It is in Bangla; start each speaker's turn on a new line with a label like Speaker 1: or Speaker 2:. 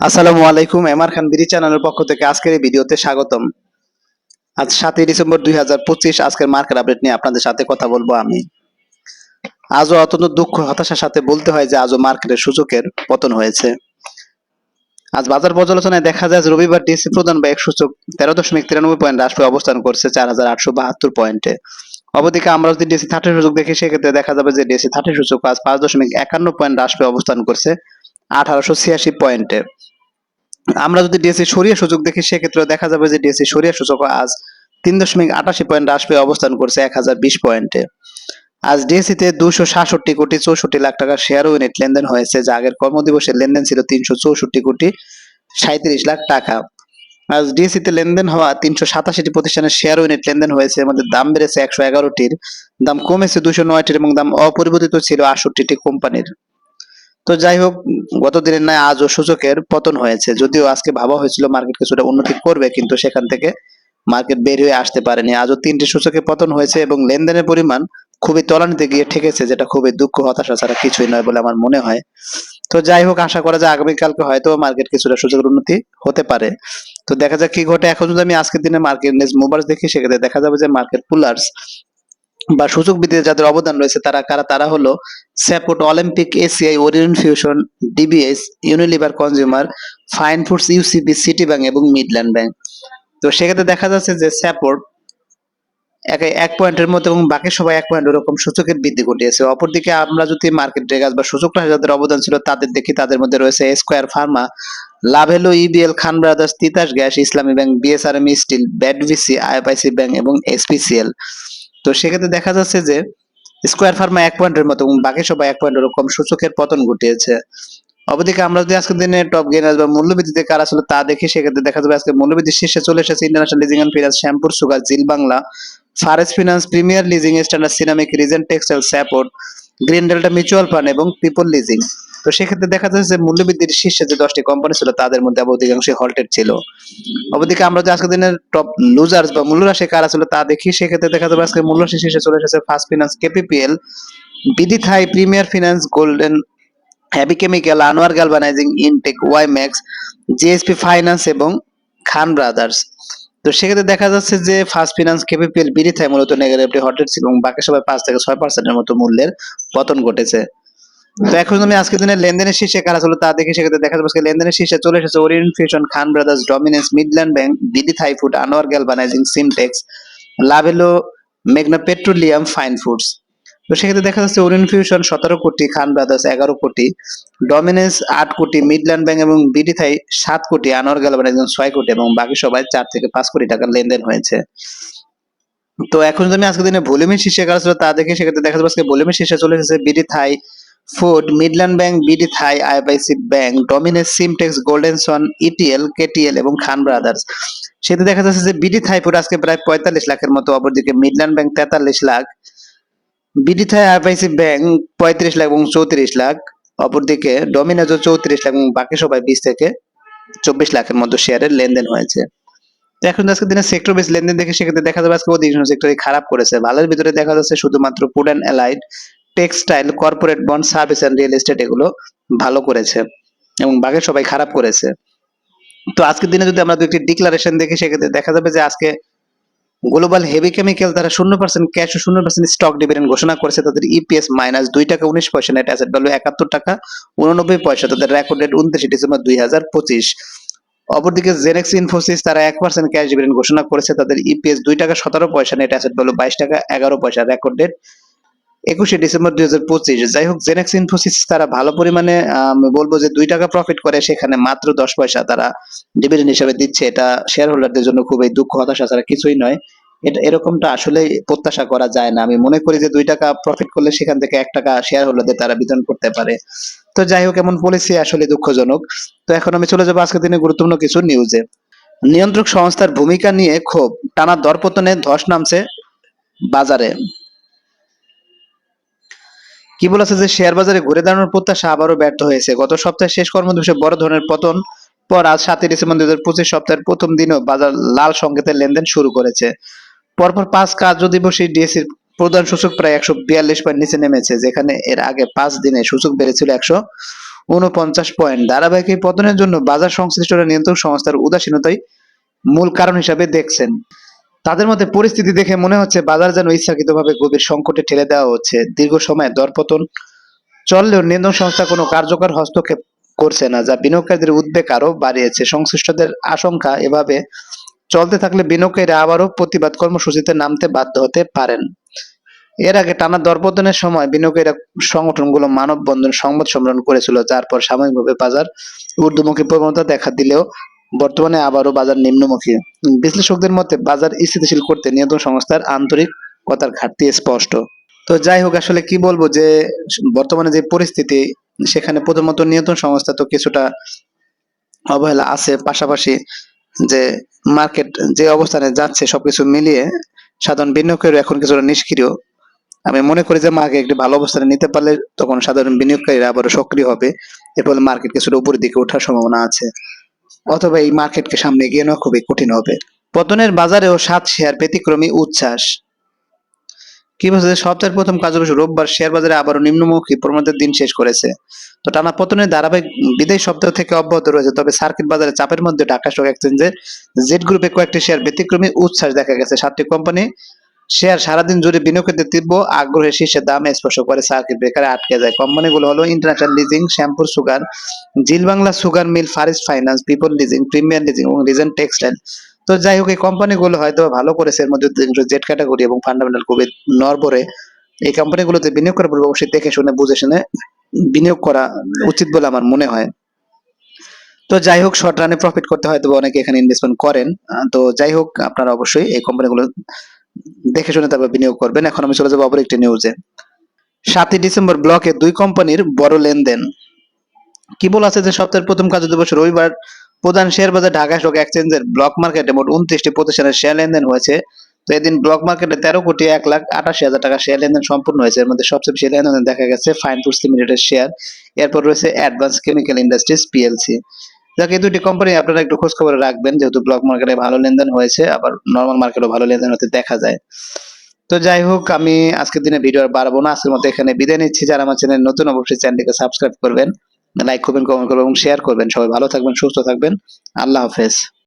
Speaker 1: আসসালামু আলাইকুম এমআর খান বিডি চ্যানেলের পক্ষ থেকে আজকের এই ভিডিওতে স্বাগতম। আজ সাতই ডিসেম্বর দুই হাজার পঁচিশ, আজকের মার্কেট আপডেট নিয়ে আপনাদের সাথে কথা বলব আমি। আজও অত্যন্ত দুঃখ, হতাশার সাথে বলতে হয় যে আজও মার্কেটের সূচকের পতন হয়েছে। আজ বাজার পর্যালোচনায় দেখা যায় রবিবার ডিসি প্রধান বা এক সূচক তেরো দশমিক তিরানব্বই পয়েন্ট হ্রাস পেয়ে অবস্থান করছে চার হাজার আটশো বাহাত্তর পয়েন্টে। অবদিকে আমরা যদি ডিসি থার্টি সূচক দেখি, সেক্ষেত্রে দেখা যাবে যে ডিসি থার্টি সূচক আজ পাঁচ দশমিক একান্ন পয়েন্ট হ্রাস পেয়ে অবস্থান করছে আঠারোশো ছিয়াশি পয়েন্টে। আমরা যদি ডিএসসি সরিয়ে সূচক দেখি, সেক্ষেত্রে দেখা যাবে যে ডিএসসি সরিয়ে সূচক আজ তিন দশমিক আটাশি পয়েন্ট পেয়ে অবস্থান করছে এক হাজার বিশ পয়েন্টে। আজ ডিএসসি তে দুশো সাতষট্টি কোটি চৌষট্টি লাখ টাকার শেয়ার ইউনিট লেনদেন হয়েছে, যা আগের কর্মদিবসের লেনদেন ছিল তিনশো চৌষট্টি কোটি সাঁত্রিশ লাখ টাকা। আজ ডিএসসি তে লেনদেন হওয়া তিনশো সাতাশিটি প্রতিষ্ঠানের শেয়ার ইউনিট লেনদেন হয়েছে মধ্যে দাম বেড়েছে একশো এগারোটির। দাম কমেছে দুশো নয়টির এবং দাম অপরিবর্তিত ছিল আটষট্টিটি কোম্পানির। তো যাই হোক গত দিনের ন্যায় আজও সূচকের পতন হয়েছে। যদিও আজকে ভাবা হয়েছিল মার্কেট কিছুটা উন্নতি করবে, কিন্তু সেখান থেকে মার্কেট বের হয়ে আসতে পারেনি। আজও তিনটি সূচকে পতন হয়েছে এবং লেনদেনের পরিমাণ খুবই তলানিতে গিয়ে ঠেকেছে, যেটা খুবই দুঃখ, হতাশা ছাড়া কিছুই নয় বলে আমার মনে হয়। তো যাই হোক, আশা করা যায় আগামীকালকে হয়তো মার্কেট কিছুটা সূচকের উন্নতি হতে পারে। তো দেখা যাক কি ঘটে। এখন যদি আমি আজকের দিনে মার্কেট মুভার্স দেখি, সেক্ষেত্রে দেখা যাবে যে মার্কেট পুলার্স বা সুযোগ বৃদ্ধিতে যাদের অবদান রয়েছে তারা কারা? তারা হলো স্যাপোর্ট Olympic ACI Orion fusion DBS Unilever consumer fine foods UCB city bank এবং মিডল্যান্ড ব্যাংক তো সেক্ষেত্রে দেখা যাচ্ছে যে স্যাপোর্ট এক এক পয়েন্টের মতো এবং বাকি সবাই এক পয়েন্ট ওরকম সূচকের বৃদ্ধি ঘটিয়েছে। অপরদিকে আমরা যদি মার্কেট ড্রেগাস বা সূচক যাদের অবদান ছিল তাদের দেখি, তাদের মধ্যে রয়েছে square Pharma Lovello EBL Khan brothers Titas gas Islami bank BSRM still ব্যাডভিসি আইএফআইসি ব্যাংক এবং এসপিসিএল তো সেক্ষেত্রে দেখা যাচ্ছে যে স্কোয়ার ফার্মা এক পয়েন্টের মতো বাকি সবাই এক পয়েন্ট ওরকম সূচকের পতন ঘটিয়েছে। অবদিকে আমরা যদি আজকের দিনে টপ গেনার বা মূল্যবৃদ্ধিতে কারা ছিল তা দেখি, সেক্ষেত্রে দেখা যাবে আজকে মূল্যবৃদ্ধির শীর্ষে চলে এসেছে ইন্টারন্যাশনাল লিজিং এন্ড ফিনান্স শ্যামপুর, সুগার, জিল Bangla Far East finance premier leasing standard cinnamic Regent Textile সাপোর্ট গ্রিন ডেল্টা মিউচুয়াল ফান্ড এবং পিপল লিজিং তো সেক্ষেত্রে দেখা যাচ্ছে যে মূল্যবৃদ্ধির শীর্ষে যে দশটি কোম্পানি ছিল, তাদের মধ্যে আবার অধিকাংশই হল্টেড ছিল। অবদিকে আমরা যে আজকের দিনের টপ লুজার্স বা মূল্যরাশি কারা ছিল তা দেখি, সেক্ষেত্রে দেখা যাবে আজকে মূল্যরাশি শীর্ষে চলে এসেছে first finance KPPL BD Thai premier finance golden heavy chemical Anwar galvanising intact Y max GSP finance এবং খান ব্রাদার্স তো সেক্ষেত্রে দেখা যাচ্ছে যে ফার্স্ট ফিনান্স কেপিপিএল বিডি থাই মূলত নেগেটিভলি হটেড ছিল এবং বাকি সবাই পাঁচ থেকে ছয় পার্সেন্টের মতো মূল্যের পতন ঘটেছে। তো এখন আমি আজকের দিনের লেনদেনের শীর্ষে কারা ছিল তা দেখে সেক্ষেত্রে দেখা যাবে আজকে লেনদেনের শীর্ষে চলে এসেছে Orient Fusion Khan Brothers Dominance Midland Bank BD Thai Food Anwar Galvanizing Simtex Lovello মেঘনা পেট্রোলিয়াম ফাইন ফুডস তো সেক্ষেত্রে দেখা যাচ্ছে ওরিয়েন্ট ফিউশন সতেরো কোটি খান ব্রাদার্স এগারো কোটি ডমিনেন্স আট কোটি মিডল্যান্ড ব্যাংক এবং বিডি থাই সাত কোটি আনোয়ার গ্যালভানাইজিং ছয় কোটি এবং বাকি সবাই চার থেকে পাঁচ কোটি টাকার লেনদেন হয়েছে। তো এখন যদি আমি আজকের দিনে ভলিউমের শীর্ষে কারা ছিল তা দেখে সেক্ষেত্রে দেখা যাবে আজকে ভলিউমের শীর্ষে চলে এসেছে BD Thai food Midland bank BD Thai IIC Bank ডমিনেস Simtex golden সন ইটিএল কেটিএল এবং খান ব্রাদার্স সেতে দেখা যাচ্ছে যে বিডি থাই ফুড আজকে প্রায় পঁয়তাল্লিশ লাখের মতো অপরদিকে মিডল্যান্ড ব্যাংক তেতাল্লিশ লাখ বিডি থাই আইআইসি ব্যাংক পঁয়ত্রিশ লাখ এবং চৌত্রিশ লাখ, অপরদিকে ডমিনোজও চৌত্রিশ লাখ এবং বাকি সবাই বিশ থেকে চব্বিশ লাখের মতো শেয়ারের লেনদেন হয়েছে। এখন আজকের দিনে সেক্টর বেস লেনদেন দেখে সেক্ষেত্রে দেখা যাবে আজকে অধিকাংশ সেক্টরই খারাপ করেছে। ভালোর ভিতরে দেখা যাচ্ছে শুধুমাত্র food and allied textile corporate bond service and real estate এগুলো ভালো করেছে এবং বাকি সবাই খারাপ করেছে। তো আজকের দিনে যদি আমরা দু একটি ডিক্লারেশন দেখি, সেক্ষেত্রে দেখা যাবে যে আজকে গ্লোবাল হেভি কেমিক্যাল তারা শূন্য পার্সেন্ট ক্যাশ ও শূন্য পার্সেন্ট স্টক ডিভিডেন্ড ঘোষণা করেছে। তাদের ইপিএস মাইনাস দুই টাকা উনিশ পয়সা নেট অ্যাসেট ভ্যালু একাত্তর টাকা উননব্বই পয়সা, তাদের রেকর্ড ডেট উনত্রিশে ডিসেম্বর দুই হাজার পঁচিশ। অপরদিকে জেনেক্স ইনফোসিস তারা এক পার্সেন্ট ক্যাশ ডিভিডেন্ড ঘোষণা করেছে। তাদের ইপিএস দুই টাকা সতেরো পয়সা নেট অ্যাসেট ভ্যালু বাইশ টাকা এগারো পয়সা রেকর্ড ডেট একুশে ডিসেম্বর দুই হাজার পঁচিশ। যাই হোক জেনেক্স ইনফোসিস তারা ভালো পরিমাণে বলব যে দুই টাকা প্রফিট করে, সেখানে মাত্র দশ পয়সা তারা ডিভিডেন্ড হিসেবে দিচ্ছে। এটা শেয়ার হোল্ডারদের জন্য খুবই দুঃখ, হতাশা ছাড়া কিছুই নয়। এটা, এরকমটা আসলে প্রত্যাশা করা যায় না। আমি মনে করি যে দুই টাকা প্রফিট করলে সেখান থেকে এক টাকা শেয়ার হোল্ডারদের তারা বিতরণ করতে পারে। তো যাই হোক, এমন পলিসি আসলে দুঃখজনক। তো এখন আমি চলে যাব আজকের দিনে গুরুত্বপূর্ণ কিছু নিউজে নিয়ন্ত্রক সংস্থার ভূমিকা নিয়ে ক্ষোভ। টানা দরপতনে ধস নামছে বাজারে। কি বলেছে যে শেয়ার বাজারে ঘুরে দাঁড়ানোর প্রত্যাশা আবারও ব্যর্থ হয়েছে? গত সপ্তাহে শেষ কর্মদিবসে বড় ধরনের পতন পর আজ সাতই ডিসেম্বর দুই হাজার পঁচিশ সপ্তাহের প্রথম দিনও বাজার লাল সংকেতের লেনদেন শুরু করেছে। পরপর পাঁচ কার্য দিবসে ডিএসির প্রধান সূচক প্রায় একশো বিয়াল্লিশ পয়েন্ট নিচে নেমেছে, যেখানে এর আগে পাঁচ দিনে সূচক বেড়েছিল একশো উনপঞ্চাশ পয়েন্ট। ধারাবাহিক পতনের জন্য বাজার সংশ্লিষ্টরা নিয়ন্ত্রক সংস্থার উদাসীনতাই মূল কারণ হিসাবে দেখছেন। তাদের মধ্যে পরিস্থিতি দেখে মনে হচ্ছে বাজার যেন ইচ্ছাকৃতভাবে গভীর সংকটে ঠেলে দেওয়া হচ্ছে। দীর্ঘ সময় দরপতন চললেও নিয়ন্ত্রণ সংস্থা কোনো কার্যকর হস্তক্ষেপ করছে না, যা বিনিয়োগকারীদের উদ্বেগ আরও বাড়িয়েছে। সংশ্লিষ্টদের আশঙ্কা এভাবে চলতে থাকলে বিনিয়োগকারীরা আবারও প্রতিবাদ কর্মসূচিতে নামতে বাধ্য হতে পারেন। এর আগে টানা দরপতনের সময় বিনিয়োগকারীরা সংগঠনগুলো মানববন্ধন সংবাদ সম্মেলন করেছিল, যার পর সাময়িকভাবে বাজার ঊর্ধ্বমুখী প্রবণতা দেখা দিলেও বর্তমানে আবারও বাজার নিম্নমুখী। বিশ্লেষকদের মতে, বাজার স্থিতিশীল করতে নিয়ন্ত্রণ সংস্থার আন্তরিকতার ঘাটতি স্পষ্ট। তো যাই হোক, আসলে কি বলব যে, বর্তমানে যে পরিস্থিতি, সেখানে প্রথমত নিয়ন্ত্রণ সংস্থা তো কিছুটা অবহেলা আছে। পাশাপাশি যে মার্কেট যে অবস্থানে যাচ্ছে, সবকিছু মিলিয়ে সাধারণ বিনিয়োগকারী এখন কিছুটা নিষ্ক্রিয়। আমি মনে করি যে, মার্কেট একটি ভালো অবস্থানে নিতে পারলে তখন সাধারণ বিনিয়োগকারীরা আবারও সক্রিয় হবে। এর ফলে মার্কেট কিছুটা উপরের দিকে ওঠার সম্ভাবনা আছে। অথবা এই মার্কেটকে সামনে এগিয়ে নেওয়া খুবই কঠিন হবে। পতনের বাজারেও সাত শেয়ার ব্যতিক্রমী উচ্ছ্বাস। কি বলছে সপ্তাহের প্রথম কার্যবশী রোববার শেয়ার বাজারে আবারও নিম্নমুখী প্রমাণের দিন শেষ করেছে। তো টানা পতনের ধারাবাহিক বিদায় সপ্তাহ থেকে অব্যাহত রয়েছে, তবে সার্কিট বাজারে চাপের মধ্যে ঢাকা স্টক এক্সচেঞ্জে জেড গ্রুপে কয়েকটি শেয়ার ব্যতিক্রমী উচ্ছ্বাস দেখা গেছে। সাতটি কোম্পানি শেয়ার সারাদিন জুড়ে বিনিয়োগকারীদের তীব্র আগ্রহের শীর্ষে দাম স্পর্শ করে। সার্কিট ব্রেকারে আটকে যায়। কোম্পানিগুলো হলো ইন্টারন্যাশনাল লিজিং, শ্যাম্পুর সুগার, জিল Bangla sugar mill first finance, people leasing, premier leasing এবং রিজেন্ট টেক্সটাইল। তো যাই হোক, এই কোম্পানিগুলো হয়তো ভালো করেছে। এর মধ্যে জেড ক্যাটাগরি এবং ফান্ডামেন্টাল খুবই নরবরে এই কোম্পানিগুলোতে বিনিয়োগ করার পূর্বে অবশ্যই দেখে শুনে, বুঝে শুনে বিনিয়োগ করা উচিত বলে আমার মনে হয়। তো যাই হোক শর্ট রানে প্রফিট করতে হয়তো অনেকে এখানে ইনভেস্টমেন্ট করেন। তো যাই হোক, আপনারা অবশ্যই এই কোম্পানিগুলো দেখে শুনে তারপর বিনিয়োগ করবেন। এখন আমি চলে যাব অপর একটি নিউজে সাতই ডিসেম্বর ব্লকে দুই কোম্পানির বড় লেনদেন। কি বলা আছে যে সপ্তাহের প্রথম কাজ দিবস রবিবার প্রধান শেয়ার বাজার ঢাকা স্টক এক্সচেঞ্জের ব্লক মার্কেটে মোট উনত্রিশটি প্রতিষ্ঠানের শেয়ার লেনদেন হয়েছে। তো এদিন ব্লক মার্কেটে তেরো কোটি এক লাখ আটাশি হাজার টাকা শেয়ার লেনদেন সম্পূর্ণ হয়েছে। এর মধ্যে সবচেয়ে বেশি লেনদেন দেখা গেছে ফাইন ফুডস লিমিটেডের শেয়ার। এরপর রয়েছে অ্যাডভান্স কেমিক্যাল ইন্ডাস্ট্রিজ পিএলসি যাকে দুটি কোম্পানি আপনারা একটু খোঁজ খবর রাখবেন, যেহেতু ব্লক মার্কেটে ভালো লেনদেন হয়েছে, আবার নর্মাল মার্কেটও ভালো লেনদেন হতে দেখা যায়। তো যাই হোক, আমি আজকের দিনে ভিডিও আর বাড়াবো না, আজকের মতো এখানে বিদায় নিচ্ছি। যারা আমার চ্যানেল নতুন, অবশ্যই চ্যানেলটিকে সাবস্ক্রাইব করবেন লাইক করবেন কমেন্ট করবেন এবং শেয়ার করবেন। সবাই ভালো থাকবেন, সুস্থ থাকবেন। আল্লাহ হাফেজ।